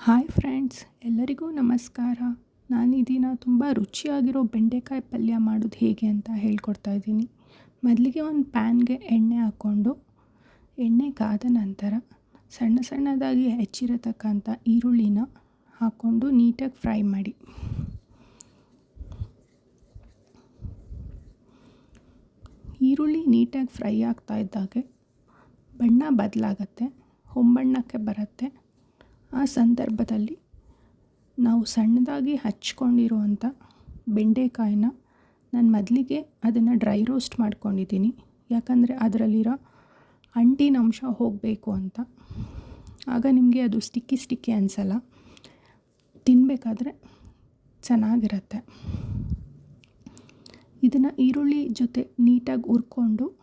Hi friends, ಎಲ್ಲರಿಗೂ ನಮಸ್ಕಾರ. ನಾನು ಇದೀನ ದಿನ ತುಂಬ ರುಚಿಯಾಗಿರೋ ಬೆಂಡೆಕಾಯಿ ಪಲ್ಯ ಮಾಡೋದು ಹೇಗೆ ಅಂತ ಹೇಳ್ಕೊಡ್ತಾ ಇದ್ದೀನಿ. ಮೊದಲಿಗೆ ಒಂದು ಪ್ಯಾನ್ಗೆ ಎಣ್ಣೆ ಹಾಕ್ಕೊಂಡು, ಎಣ್ಣೆ ಕಾದ ನಂತರ ಸಣ್ಣ ಸಣ್ಣದಾಗಿ ಹೆಚ್ಚಿರತಕ್ಕಂಥ ಈರುಳ್ಳಿನ ಹಾಕ್ಕೊಂಡು ನೀಟಾಗಿ ಫ್ರೈ ಮಾಡಿ. ಈರುಳ್ಳಿ ನೀಟಾಗಿ ಫ್ರೈ ಆಗ್ತಾ ಇದ್ದಾಗೆ ಬಣ್ಣ ಬದಲಾಗತ್ತೆ, ಹೊಂಬಣ್ಣಕ್ಕೆ ಬರುತ್ತೆ. ಆ ಸಂದರ್ಭದಲ್ಲಿ ನಾವು ಸಣ್ಣದಾಗಿ ಹಚ್ಕೊಂಡಿರುವಂಥ ಬೆಂಡೆಕಾಯಿನ ನಾನು ಮೊದಲಿಗೆ ಅದನ್ನು ಡ್ರೈ ರೋಸ್ಟ್ ಮಾಡ್ಕೊಂಡಿದ್ದೀನಿ. ಯಾಕಂದರೆ ಅದರಲ್ಲಿರೋ ಅಂಟಿನ ಅಂಶ ಹೋಗಬೇಕು ಅಂತ. ಆಗ ನಿಮಗೆ ಅದು ಸ್ಟಿಕ್ಕಿ ಸ್ಟಿಕ್ಕಿ ಅನಿಸಲ್ಲ. ತಿನ್ನಬೇಕಾದ್ರೆ ಚೆನ್ನಾಗಿರತ್ತೆ. ಇದನ್ನು ಈರುಳ್ಳಿ ಜೊತೆ ನೀಟಾಗಿ ಹುರ್ಕೊಂಡು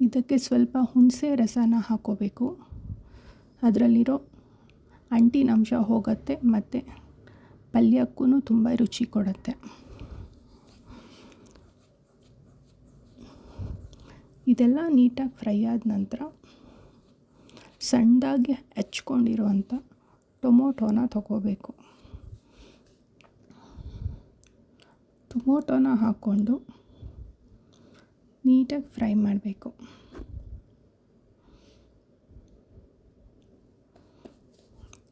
ಇದಕ್ಕೆ ಸ್ವಲ್ಪ ಹುಣಸೆ ರಸನ ಹಾಕೋಬೇಕು. ಅದರಲ್ಲಿರೋ ಅಂಟಿನಂಶ ಹೋಗುತ್ತೆ ಮತ್ತು ಪಲ್ಯಕ್ಕೂ ತುಂಬ ರುಚಿ ಕೊಡುತ್ತೆ. ಇದೆಲ್ಲ ನೀಟಾಗಿ ಫ್ರೈ ಆದ ನಂತರ ಸಣ್ಣದಾಗಿ ಹೆಚ್ಕೊಂಡಿರುವಂಥ ಟೊಮೊಟೊನ ತಗೋಬೇಕು. ಟೊಮೊಟೊನ ಹಾಕ್ಕೊಂಡು ನೀಟಾಗಿ ಫ್ರೈ ಮಾಡಬೇಕು.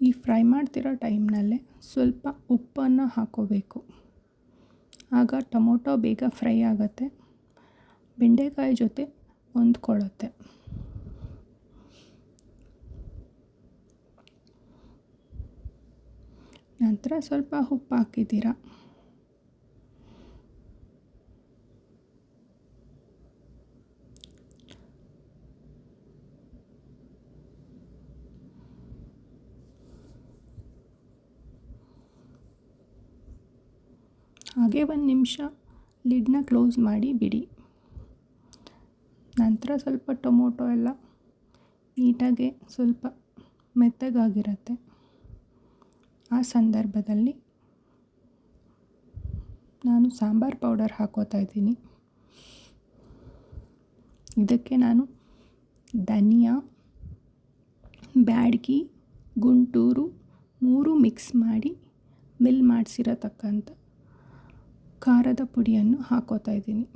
ಈ ಫ್ರೈ ಮಾಡ್ತಿರೋ ಟೈಮ್ನಲ್ಲೇ ಸ್ವಲ್ಪ ಉಪ್ಪನ್ನು ಹಾಕೋಬೇಕು. ಆಗ ಟೊಮೊಟೊ ಬೇಗ ಫ್ರೈ ಆಗುತ್ತೆ. ಬೆಂಡೆಕಾಯಿ ಜೊತೆ ಹೊಂದ್ಕೊಳ್ಳುತ್ತೆ. ನಂತರ ಸ್ವಲ್ಪ ಉಪ್ಪು ಹಾಕಿದ್ದೀರ? ಹಾಗೆ ಒಂದು ನಿಮಿಷ ಲಿಡ್ನ ಕ್ಲೋಸ್ ಮಾಡಿ ಬಿಡಿ. ನಂತರ ಸ್ವಲ್ಪ ಟೊಮೊಟೊ ಎಲ್ಲ ನೀಟಾಗಿ ಸ್ವಲ್ಪ ಮೆತ್ತಗಾಗಿರುತ್ತೆ. ಆ ಸಂದರ್ಭದಲ್ಲಿ ನಾನು ಸಾಂಬಾರು ಪೌಡರ್ ಹಾಕೋತಾ ಇದ್ದೀನಿ. ಇದಕ್ಕೆ ನಾನು ಧನಿಯಾ, ಬ್ಯಾಡ್ಗಿ, ಗುಂಟೂರು ಮೂರು ಮಿಕ್ಸ್ ಮಾಡಿ ಮಿಲ್ ಮಾಡಿಸಿರತಕ್ಕಂಥ ಖಾರದ ಪುಡಿಯನ್ನು ಹಾಕೋತಾ ಇದ್ದೀನಿ.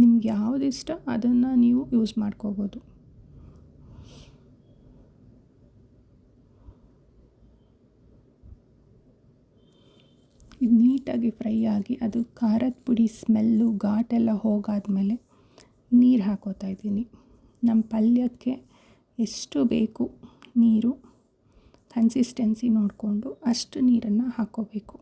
ನಿಮ್ಗೆ ಯಾವುದು ಇಷ್ಟ ಅದನ್ನು ನೀವು ಯೂಸ್ ಮಾಡ್ಕೋಬೋದು. ಇದು ನೀಟಾಗಿ ಫ್ರೈ ಆಗಿ ಅದು ಖಾರದ ಪುಡಿ ಸ್ಮೆಲ್ಲು ಘಾಟೆಲ್ಲ ಹೋಗಾದ್ಮೇಲೆ ನೀರು ಹಾಕೋತಾ ಇದ್ದೀನಿ. ನಮ್ಮ ಪಲ್ಯಕ್ಕೆ ಎಷ್ಟು ಬೇಕು ನೀರು ಕನ್ಸಿಸ್ಟೆನ್ಸಿ ನೋಡಿಕೊಂಡು ಅಷ್ಟು ನೀರನ್ನು ಹಾಕೋಬೇಕು.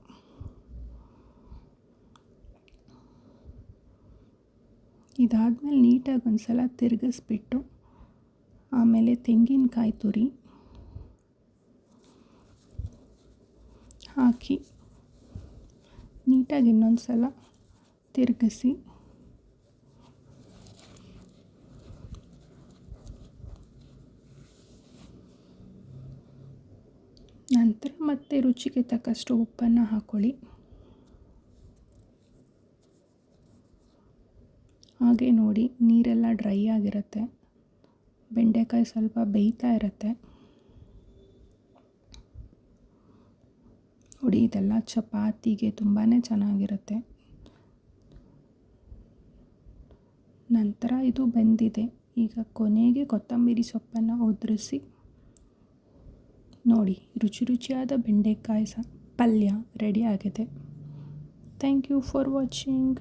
ಇದಾದಮೇಲೆ ನೀಟಾಗಿ ಒಂದು ಸಲ ತಿರುಗಿಸ್ಬಿಟ್ಟು ಆಮೇಲೆ ತೆಂಗಿನಕಾಯಿ ತುರಿ ಹಾಕಿ ನೀಟಾಗಿ ಇನ್ನೊಂದು ಸಲ ತಿರುಗಿಸಿ ನಂತರ ಮತ್ತೆ ರುಚಿಗೆ ತಕ್ಕಷ್ಟು ಉಪ್ಪನ್ನು ಹಾಕ್ಕೊಳ್ಳಿ ಹಾಗೆ ನೋಡಿ, ನೀರೆಲ್ಲ ಡ್ರೈ ಆಗಿರುತ್ತೆ. ಬೆಂಡೆಕಾಯಿ ಸ್ವಲ್ಪ ಬೇಯ್ತಾ ಇರುತ್ತೆ. ನೋಡಿ, ಇದೆಲ್ಲ ಚಪಾತಿಗೆ ತುಂಬಾ ಚೆನ್ನಾಗಿರುತ್ತೆ. ನಂತರ ಇದು ಬೆಂದಿದೆ. ಈಗ ಕೊನೆಗೆ ಕೊತ್ತಂಬರಿ ಸೊಪ್ಪನ್ನು ಉದುರಿಸಿ, ನೋಡಿ, ರುಚಿ ರುಚಿಯಾದ ಬೆಂಡೆಕಾಯಿ ಸ, ಪಲ್ಯ ರೆಡಿ ಆಗಿದೆ. Thank you for watching